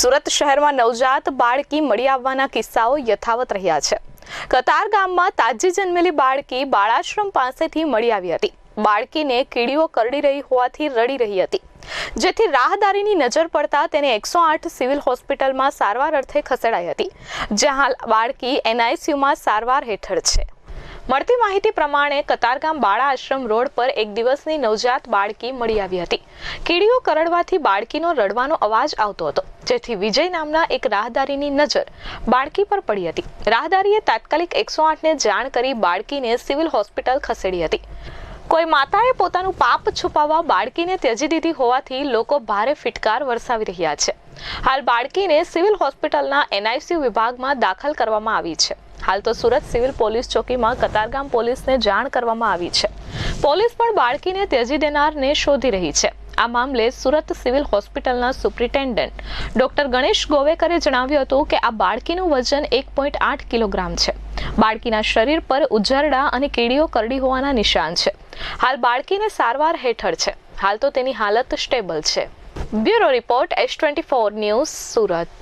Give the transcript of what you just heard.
સુરત શહેરમાં નવજાત બાળકી મળી આવવાના કિસ્સાઓ યથાવત રહ્યા છે. કતાર ગામમાં તાજી જન્મેલી બાળકી બાળાશ્રમ પાસેથી મળી આવી હતી. બાળકીને કીડીઓ કરડી રહી હોવાથી રડી રહી હતી. જેથી રાહદારીની નજર પડતા તેને એકસો આઠ સિવિલ હોસ્પિટલમાં સારવાર અર્થે ખસેડાઈ હતી, જ્યાં બાળકી એનઆઈસીયુમાં સારવાર હેઠળ છે. મળતી માહિતી પ્રમાણે કતારગામ બાળા આશ્રમ રોડ પર એક દિવસની નવજાત બાળકી મળી આવી હતી. કીડીઓ કરડવાથી બાળકીનો રડવાનો અવાજ આવતો હતો, જેથી વિજય નામના એક રાહદારીની નજર બાળકી પર પડી હતી. રાહદારીએ તાત્કાલિક એકસો આઠને જાણ કરી બાળકીને સિવિલ હોસ્પિટલ ખસેડી હતી. કોઈ માતાએ પોતાનું પાપ છુપાવવા બાળકીને ત્યજી દીધી હોવાથી લોકો ભારે ફિટકાર વરસાવી રહ્યા છે. હાલ બાળકીને સિવિલ હોસ્પિટલના એનઆઈસીયુ વિભાગમાં દાખલ કરવામાં આવી છે. હાલ તો સુરત સિવિલ પોલીસ ચોકીમાં કતારગામ પોલીસને જાણ કરવામાં આવી છે. પોલીસ પણ બાળકીને ત્યજી દેનારને શોધી રહી છે. આ મામલે સુરત સિવિલ હોસ્પિટલના સુપ્રિન્ટેન્ડન્ટ ડોક્ટર ગણેશ ગોવેકરે જણાવ્યું હતું કે આ બાળકીનું વજન એક પોઈન્ટ આઠ કિલોગ્રામ છે. બાળકીના શરીર પર ઉજરડા અને કીડીઓ કરડી હોવાના નિશાન છે. હાલ બાળકીને સારવાર હેઠળ છે. હાલ તો તેની હાલત સ્ટેબલ છે. Bureau report S twenty four news Surat.